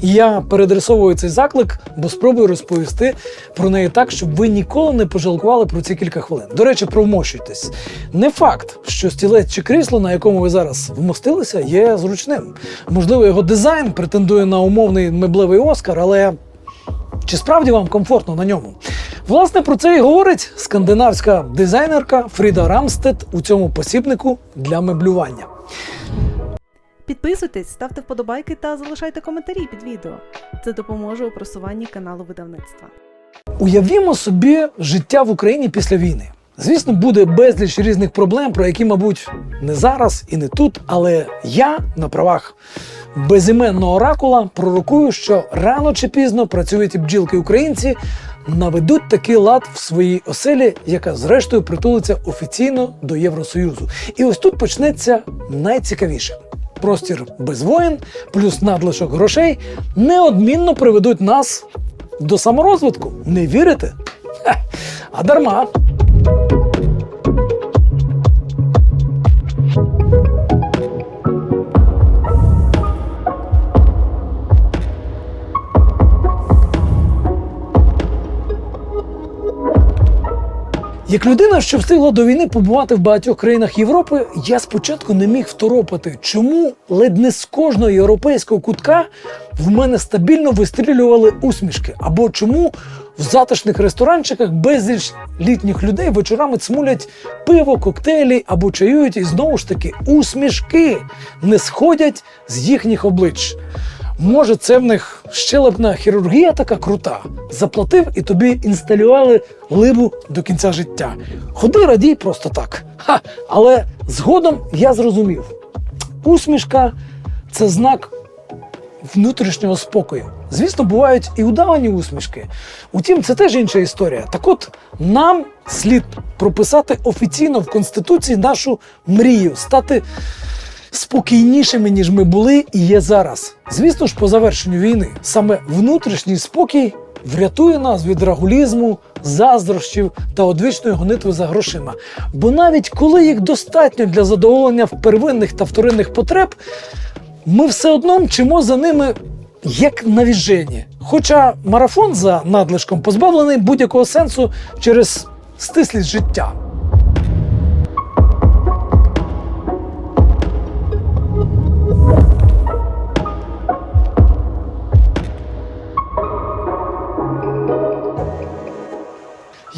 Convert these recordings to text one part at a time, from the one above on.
І я передресовую цей заклик, бо спробую розповісти про неї так, щоб ви ніколи не пожалкували про ці кілька хвилин. До речі, про вмощуйтесь. Не факт, що стілець чи крісло, на якому ви зараз вмостилися, є зручним. Можливо, його дизайн претендує на умовний меблевий оскар, але чи справді вам комфортно на ньому? Власне, про це і говорить скандинавська дизайнерка Фріда Рамстед у цьому посібнику для меблювання. Підписуйтесь, ставте вподобайки та залишайте коментарі під відео. Це допоможе у просуванні каналу видавництва. Уявімо собі життя в Україні після війни. Звісно, буде безліч різних проблем, про які, мабуть, не зараз і не тут. Але я на правах безіменного оракула пророкую, що рано чи пізно працюють і бджілки українці наведуть такий лад в своїй оселі, яка зрештою притулиться офіційно до Євросоюзу. І ось тут почнеться найцікавіше. Простір без воїн, плюс надлишок грошей неодмінно приведуть нас до саморозвитку. Не вірите? А дарма. Як людина, що встигла до війни побувати в багатьох країнах Європи, я спочатку не міг второпати, чому ледь не з кожного європейського кутка в мене стабільно вистрілювали усмішки, або чому в затишних ресторанчиках безліч літніх людей вечорами цмулять пиво, коктейлі або чаюють, і знову ж таки усмішки не сходять з їхніх облич. Може, це в них щелепна хірургія така крута. Заплатив і тобі інсталювали либу до кінця життя. Ходи радій просто так. Ха! Але згодом я зрозумів: усмішка це знак внутрішнього спокою. Звісно, бувають і удавані усмішки. Утім, це теж інша історія. Так от нам слід прописати офіційно в Конституції нашу мрію стати спокійнішими, ніж ми були і є зараз. Звісно ж, по завершенню війни саме внутрішній спокій врятує нас від рагулізму, заздрощів та одвічної гонитви за грошима. Бо навіть коли їх достатньо для задоволення первинних та вторинних потреб, ми все одно мчимо за ними як навіжені. Хоча марафон за надлишком позбавлений будь-якого сенсу через стислість життя.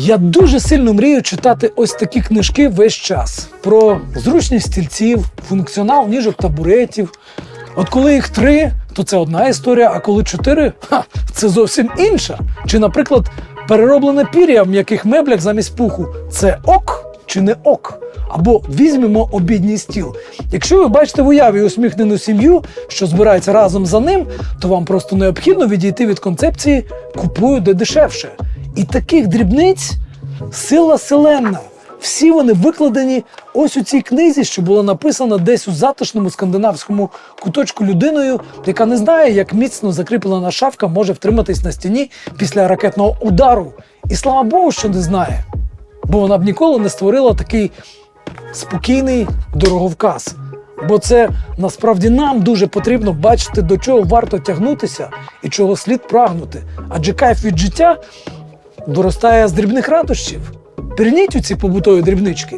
Я дуже сильно мрію читати ось такі книжки весь час про зручність стільців, функціонал ніжок табуретів. От коли їх три, то це одна історія, а коли чотири, ха, це зовсім інша. Чи, наприклад, перероблене пір'я в м'яких меблях замість пуху це ок чи не ок? Або візьмемо обідній стіл. Якщо ви бачите в уяві усміхнену сім'ю, що збирається разом за ним, то вам просто необхідно відійти від концепції купую де дешевше. І таких дрібниць сила селенна. Всі вони викладені ось у цій книзі, що була написана десь у затишному скандинавському куточку людиною, яка не знає, як міцно закріплена шафка може втриматись на стіні після ракетного удару. І слава Богу, що не знає. Бо вона б ніколи не створила такий спокійний дороговказ. Бо це насправді нам дуже потрібно бачити, до чого варто тягнутися і чого слід прагнути. Адже кайф від життя виростає з дрібних радощів. Пірніть у ці побутові дрібнички.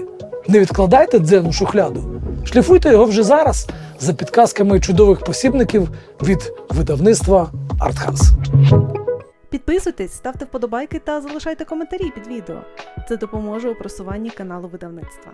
Не відкладайте дзен у шухляду. Шліфуйте його вже зараз за підказками чудових посібників від видавництва Артхас. Підписуйтесь, ставте вподобайки та залишайте коментарі під відео. Це допоможе у просуванні каналу видавництва.